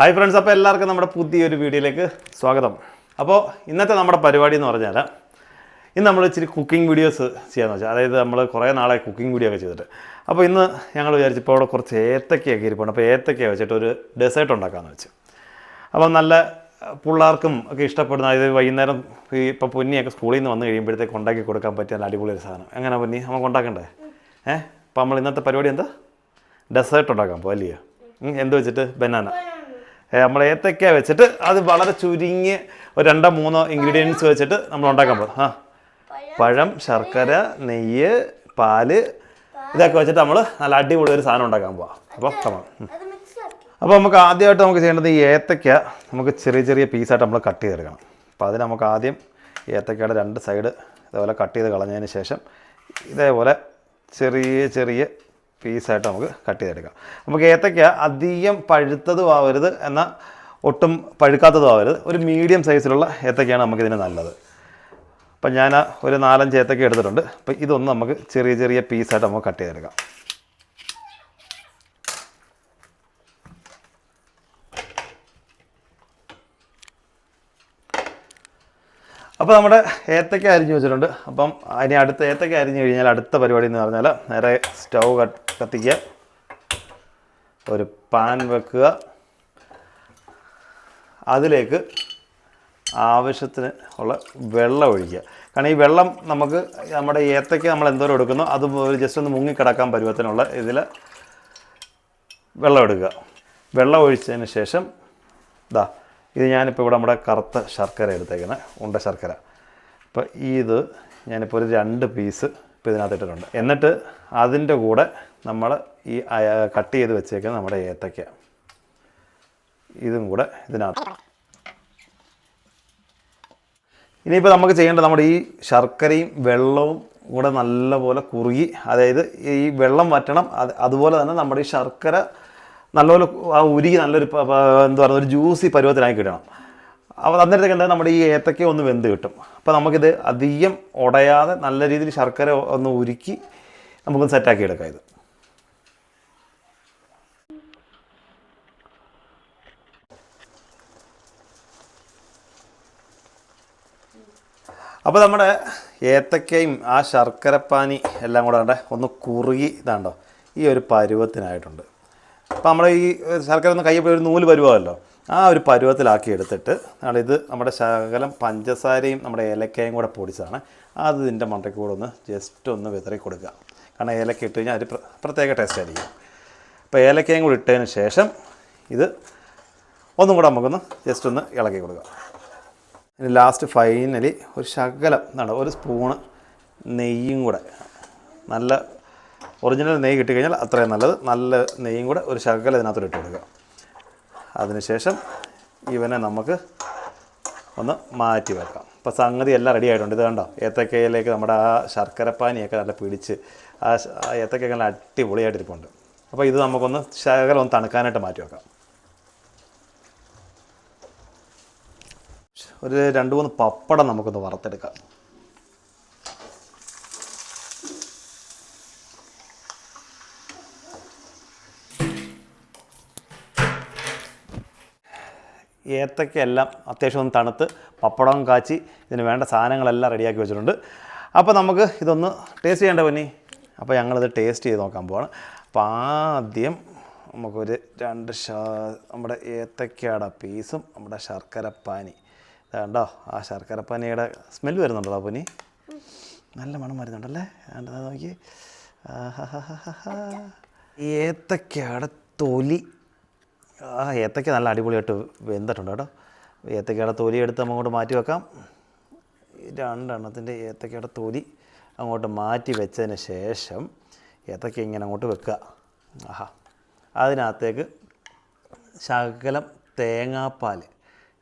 Hi friends അപ്പോൾ എല്ലാവർക്കും നമ്മുടെ പുതിയൊരു വീഡിയോയിലേക്ക് സ്വാഗതം. അപ്പോൾ ഇന്നത്തെ നമ്മുടെ പരിപാടി എന്ന് പറഞ്ഞാൽ ഇന്ന് നമ്മൾ ഇച്ചിരി കുക്കിംഗ് വീഡിയോസ് ചെയ്യാമെന്ന് വെച്ചാൽ അതായത് നമ്മൾ കുറേ നാളെ കുക്കിംഗ് വീഡിയോ ഒക്കെ ചെയ്തിട്ട്. അപ്പോൾ ഇന്ന് ഞങ്ങൾ വിചാരിച്ചപ്പോൾ അവിടെ കുറച്ച് ഏത്തക്കയൊക്കെ ഇരിപ്പുണ്ട്. അപ്പോൾ ഏത്തക്ക വെച്ചിട്ട് ഒരു ഡെസേർട്ട് ഉണ്ടാക്കാമെന്ന് വെച്ചു. അപ്പോൾ നല്ല പിള്ളേർക്കും ഒക്കെ ഇഷ്ടപ്പെടുന്ന അതായത് വൈകുന്നേരം ഈ ഇപ്പോൾ പൊന്നിയൊക്കെ സ്കൂളിൽ നിന്ന് വന്നു കഴിയുമ്പോഴത്തേക്ക് ഉണ്ടാക്കി കൊടുക്കാൻ പറ്റിയ നല്ല അടിപൊളി ഒരു സാധനം. എങ്ങനെ പൊന്നി? നമുക്ക് ഉണ്ടാക്കണ്ടേ? ഏഹ് അപ്പോൾ നമ്മൾ ഇന്നത്തെ പരിപാടി എന്താ? ഡെസേർട്ട് ഉണ്ടാക്കാൻ പോകും അല്ലയോ എന്ത് വെച്ചിട്ട്? ബനാന നമ്മൾ ഏത്തക്ക വെച്ചിട്ട് അത് വളരെ ചുരുങ്ങിയ ഒരു രണ്ടോ മൂന്നോ ഇൻഗ്രീഡിയൻസ് വെച്ചിട്ട് നമ്മൾ ഉണ്ടാക്കാൻ പോകും. ആ. പഴം ശർക്കര നെയ്യ് പാൽ ഇതൊക്കെ വെച്ചിട്ട് നമ്മൾ നല്ല അടിപൊളി ഒരു സാധനം ഉണ്ടാക്കാൻ പോവാം. അപ്പോൾ കമാ അപ്പോൾ നമുക്ക് ആദ്യമായിട്ട് നമുക്ക് ചെയ്യേണ്ടത് ഈ ഏത്തക്ക നമുക്ക് ചെറിയ ചെറിയ പീസായിട്ട് നമ്മൾ കട്ട് ചെയ്തെടുക്കണം. അപ്പോൾ അതിന് നമുക്ക് ആദ്യം ഏത്തക്കയുടെ രണ്ട് സൈഡ് ഇതേപോലെ കട്ട് ചെയ്ത് കളഞ്ഞതിന് ശേഷം ഇതേപോലെ ചെറിയ ചെറിയ പീസായിട്ട് നമുക്ക് കട്ട് ചെയ്തെടുക്കാം. നമുക്ക് ഏത്തയ്ക്ക അധികം പഴുത്തതും ആവരുത് എന്നാൽ ഒട്ടും പഴുക്കാത്തതും ആവരുത്. ഒരു മീഡിയം സൈസിലുള്ള ഏത്തക്കയാണ് നമുക്കിതിന് നല്ലത്. അപ്പം ഞാൻ ഒരു നാലഞ്ച് ഏത്തക്ക എടുത്തിട്ടുണ്ട്. അപ്പോൾ ഇതൊന്ന് നമുക്ക് ചെറിയ ചെറിയ പീസായിട്ട് നമുക്ക് കട്ട് ചെയ്തെടുക്കാം. അപ്പോൾ നമ്മുടെ ഏത്തക്ക അരിഞ്ഞ് വെച്ചിട്ടുണ്ട്. അപ്പം അതിന് അടുത്ത ഏത്തക്ക അരിഞ്ഞ് കഴിഞ്ഞാൽ അടുത്ത പരിപാടി എന്ന് പറഞ്ഞാൽ നേരെ സ്റ്റൗ കത്തിക്കുക ഒരു പാൻ വെക്കുക. അതിലേക്ക് ആവശ്യത്തിന് ഉള്ള വെള്ളം ഒഴിക്കുക. കാരണം ഈ വെള്ളം നമുക്ക് നമ്മുടെ ഏത്തയ്ക്ക് നമ്മൾ എന്തോരം എടുക്കുന്നു അത് ജസ്റ്റ് ഒന്ന് മുങ്ങിക്കിടക്കാൻ പരുവത്തിനുള്ള ഇതിൽ വെള്ളം എടുക്കുക. വെള്ളം ഒഴിച്ചതിന് ശേഷം ഇതാ ഇത് ഞാനിപ്പോൾ ഇവിടെ നമ്മുടെ കറുത്ത ശർക്കര എടുത്തേക്കുന്നത് ഉണ്ട ശർക്കര. അപ്പോൾ ഇത് ഞാനിപ്പോൾ ഒരു രണ്ട് പീസ് ഇപ്പോൾ ഇതിനകത്ത് ഇട്ടിട്ടുണ്ട് എന്നിട്ട് അതിന്റെ കൂടെ നമ്മൾ ഈ കട്ട് ചെയ്ത് വെച്ചേക്കുന്ന നമ്മുടെ ഏത്തക്ക. ഇതും കൂടെ ഇതിനകത്ത്. ഇനിയിപ്പോൾ നമുക്ക് ചെയ്യേണ്ടത് നമ്മുടെ ഈ ശർക്കരയും വെള്ളവും കൂടെ നല്ലപോലെ കുറുകി അതായത് ഈ വെള്ളം വറ്റണം അത് അതുപോലെ തന്നെ നമ്മുടെ ഈ ശർക്കര നല്ലപോലെ ആ ഉരുകി നല്ലൊരു എന്താ പറയുക ഒരു ജ്യൂസി പരുവത്തിനായി കിട്ടണം. അപ്പോൾ അന്നേരത്തേക്ക് എന്താ നമ്മുടെ ഈ ഏത്തക്ക ഒന്ന് വെന്ത് കിട്ടും. അപ്പോൾ നമുക്കിത് അധികം ഉടയാതെ നല്ല രീതിയിൽ ശർക്കര ഒന്ന് ഉരുക്കി നമുക്കൊന്ന് സെറ്റാക്കി എടുക്കാം ഇത്. അപ്പോൾ നമ്മുടെ ഏത്തക്കയും ആ ശർക്കരപ്പാനി എല്ലാം കൂടെ കണ്ടേ ഒന്ന് കുറുകി ഇതാണ്ടോ ഈ ഒരു പരുവത്തിനായിട്ടുണ്ട്. അപ്പോൾ നമ്മൾ ഈ ശർക്കര ഒന്ന് കയ്യപ്പോൾ ഒരു നൂൽ പരുവമല്ലോ ആ ഒരു പരുവത്തിലാക്കി എടുത്തിട്ട് ഇത് നമ്മുടെ ശകലം പഞ്ചസാരയും നമ്മുടെ ഏലക്കയും കൂടെ പൊടിച്ചതാണ് അത് ഇതിന്റെ മണ്ടയ്ക്ക് കൂടെ ഒന്ന് ജസ്റ്റ് ഒന്ന് വിതറി കൊടുക്കുക. കാരണം ഏലക്ക ഇട്ട് കഴിഞ്ഞാൽ ഒരു പ്രത്യേക ടേസ്റ്റ് ആയിരിക്കും. അപ്പോൾ ഏലക്കയും കൂടി ഇട്ടതിന് ശേഷം ഇത് ഒന്നും കൂടെ നമുക്കൊന്ന് ജസ്റ്റ് ഒന്ന് ഇളക്കി കൊടുക്കുക. ഇനി ലാസ്റ്റ് ഫൈനലി ഒരു ശകലം എന്താണ് ഒരു സ്പൂണ് നെയ്യും കൂടെ. നല്ല ഒറിജിനൽ നെയ്യ് കിട്ടിക്കഴിഞ്ഞാൽ അത്രയും നല്ലത്. നല്ല നെയ്യും കൂടെ ഒരു ശകലം ഇതിനകത്തോട്ട് ഇട്ട് കൊടുക്കുക. അതിനുശേഷം ഇവനെ നമുക്ക് ഒന്ന് മാറ്റി വെക്കാം. ഇപ്പോൾ സംഗതി എല്ലാം റെഡി ആയിട്ടുണ്ട്. ഇത് കണ്ടോ? ഏത്തക്കയിലേക്ക് നമ്മുടെ ആ ശർക്കരപ്പാനിയൊക്കെ നല്ല പിടിച്ച് ആ ഏത്തക്കയൊക്കെ നല്ല അടിപൊളിയായിട്ടിരിപ്പുണ്ട്. അപ്പോൾ ഇത് നമുക്കൊന്ന് ശകലം ഒന്ന് തണുക്കാനായിട്ട് മാറ്റി വെക്കാം. ഒരു രണ്ട് മൂന്ന് പപ്പടം നമുക്കൊന്ന് വറുത്തെടുക്കാം. ഏത്തക്കെല്ലാം അത്യാവശ്യം ഒന്ന് തണുത്ത് പപ്പടം കാച്ചി ഇതിന് വേണ്ട സാധനങ്ങളെല്ലാം റെഡിയാക്കി വെച്ചിട്ടുണ്ട്. അപ്പോൾ നമുക്ക് ഇതൊന്ന് ടേസ്റ്റ് ചെയ്യേണ്ട പനി അപ്പോൾ ഞങ്ങളിത് ടേസ്റ്റ് ചെയ്ത് നോക്കാൻ പോവാണ്. അപ്പോൾ ആദ്യം നമുക്കൊരു രണ്ട് നമ്മുടെ ഏത്തക്കയുടെ പീസും നമ്മുടെ ശർക്കരപ്പാനി. ഇതാണ്ടോ ആ ശർക്കര പനിയുടെ സ്മെൽ വരുന്നുണ്ടല്ലോ പനി? നല്ല മണം വരുന്നുണ്ടല്ലേ? വേണ്ടത് നോക്കി. ഏത്തക്കയുടെ തൊലി. ആ ഏത്തക്ക നല്ല അടിപൊളിയായിട്ട് വെന്തിട്ടുണ്ട് കേട്ടോ. ഏത്തക്കയുടെ തൊലി എടുത്ത് അങ്ങോട്ട് മാറ്റി വെക്കാം. രണ്ടെണ്ണത്തിന്റെ ഏത്തക്കയുടെ തൊലി അങ്ങോട്ട് മാറ്റി വെച്ചതിന് ശേഷം ഏത്തക്ക ഇങ്ങനെ അങ്ങോട്ട് വെക്കുക. ആഹാ. അതിനകത്തേക്ക് ശകലം തേങ്ങാപ്പാൽ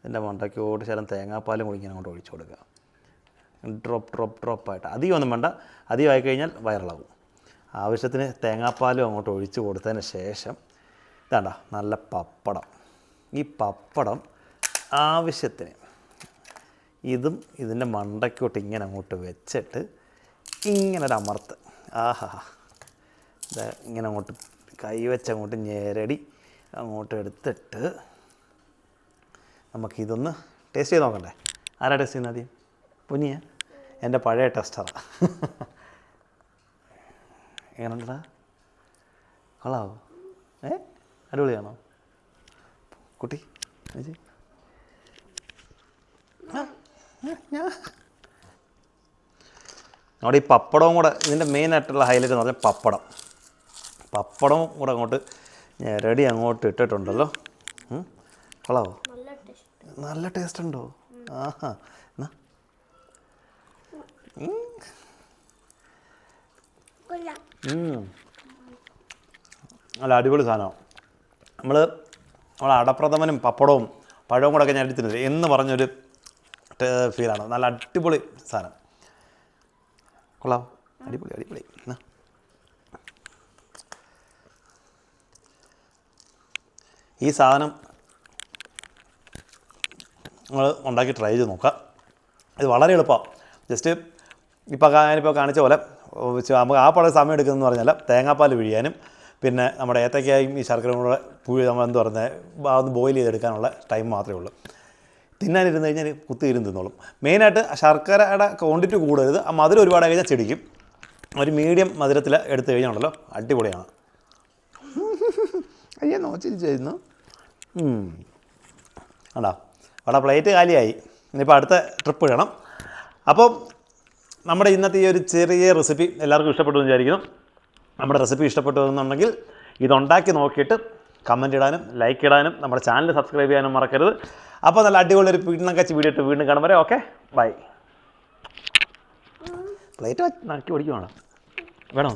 ഇതിന്റെ മണ്ടയ്ക്കോട്ട് ശകലം തേങ്ങാപ്പാലും കൂടി ഇങ്ങനെ അങ്ങോട്ട് ഒഴിച്ചു കൊടുക്കുക. ഡ്രോപ്പ് ഡ്രോപ്പ് ഡ്രോപ്പായിട്ട് അധികം ഒന്നും വേണ്ട. അധികമായി കഴിഞ്ഞാൽ വൈറലാകും ആവശ്യത്തിന് തേങ്ങാപ്പാലും അങ്ങോട്ട് ഒഴിച്ച് കൊടുത്തതിന് ശേഷം ഇതാണ്ട നല്ല പപ്പടം. ഈ പപ്പടം ആവശ്യത്തിന് ഇതും ഇതിന്റെ മണ്ടയ്ക്കോട്ട് ഇങ്ങനെ അങ്ങോട്ട് വെച്ചിട്ട് ഇങ്ങനെ ഒരു അമർത്ത്. ആഹാ. ഇങ്ങനെ അങ്ങോട്ട് കൈ വെച്ച് അങ്ങോട്ട് അങ്ങോട്ട് എടുത്തിട്ട് നമുക്കിതൊന്ന് ടേസ്റ്റ് ചെയ്ത് നോക്കണ്ടേ? ആരാ ടേസ്റ്റ് ചെയ്യുന്നത് ആദ്യം? പൊന്നിയ എന്റെ പഴയ ടെസ്റ്ററാണ് എങ്ങനെയുണ്ടടാ? കൊള്ളാവോ? ഏ? അടിപൊളിയാണോ? കുട്ടി അവിടെ ഈ പപ്പടവും കൂടെ ഇതിന്റെ മെയിനായിട്ടുള്ള ഹൈലൈറ്റ് എന്ന് പറഞ്ഞാൽ പപ്പടം. പപ്പടവും കൂടെ അങ്ങോട്ട് റെഡി അങ്ങോട്ട് ഇട്ടിട്ടുണ്ടല്ലോ. കൊള്ളാവോ? നല്ല ടേസ്റ്റ് ഉണ്ടോ? ആഹാ. എന്നാ. നല്ല അടിപൊളി സാധനമാണ് നമ്മൾ നമ്മൾ അടപ്രഥമനും പപ്പടവും പഴവും കൂടെ ഒക്കെ ഞാൻ എടുത്തിരുന്നത് എന്ന് പറഞ്ഞൊരു ഫീലാണ്. നല്ല അടിപൊളി സാധനം. കൊള്ളാം. അടിപൊളി അടിപൊളി. എന്നാ. ഈ സാധനം നമ്മൾ ഉണ്ടാക്കി ട്രൈ ചെയ്ത് നോക്കുക. ഇത് വളരെ എളുപ്പമാണ് ജസ്റ്റ് ഇപ്പോൾ ഞാനിപ്പോൾ കാണിച്ച പോലെ നമുക്ക് ആ പഴയ സമയം എടുക്കുന്നതെന്ന് പറഞ്ഞാൽ തേങ്ങാപ്പാൽ പിഴിയാനും പിന്നെ നമ്മുടെ ഏത്തക്കായും ഈ ശർക്കരയും കൂടെ പുഴി നമ്മൾ എന്ത് പറയുന്നത് ഒന്ന് ബോയിൽ ചെയ്തെടുക്കാനുള്ള ടൈം മാത്രമേ ഉള്ളൂ. തിന്നാനിരുന്ന് കഴിഞ്ഞാൽ കുത്തി ഇരുന്ന് തിന്നോളും. മെയിനായിട്ട് ശർക്കരയുടെ ക്വാണ്ടിറ്റി കൂടരുത് ആ മധുരം ഒരുപാട് കഴിഞ്ഞാൽ ചെടിക്കും. ഒരു മീഡിയം മധുരത്തിൽ എടുത്തു കഴിഞ്ഞാണല്ലോ അടിപൊളിയാണ്. അയ്യോ നോച്ചിരിച്ചായിരുന്നു. ആണ്ടാ അവിടെ പ്ലേറ്റ് കാലിയായി. ഇനിയിപ്പോൾ അടുത്ത ട്രിപ്പ് ഇടണം അപ്പോൾ നമ്മുടെ ഇന്നത്തെ ഈ ഒരു ചെറിയ റെസിപ്പി എല്ലാവർക്കും ഇഷ്ടപ്പെട്ടു എന്ന് വിചാരിക്കുന്നു. നമ്മുടെ റെസിപ്പി ഇഷ്ടപ്പെട്ടു എന്നുണ്ടെങ്കിൽ ഇതുണ്ടാക്കി നോക്കിയിട്ട് കമന്റ് ഇടാനും ലൈക്ക് ഇടാനും നമ്മുടെ ചാനൽ സബ്സ്ക്രൈബ് ചെയ്യാനും മറക്കരുത്. അപ്പോൾ നല്ല അടിപൊളി ഒരു വീടിനെ കച്ച് വീഡിയോ ഇട്ട് വീണ്ടും കാണും വരെ. ഓക്കെ ബൈ പ്ലേറ്റ് നക്കി ഓടിക്കുവാണോ? വേണോ?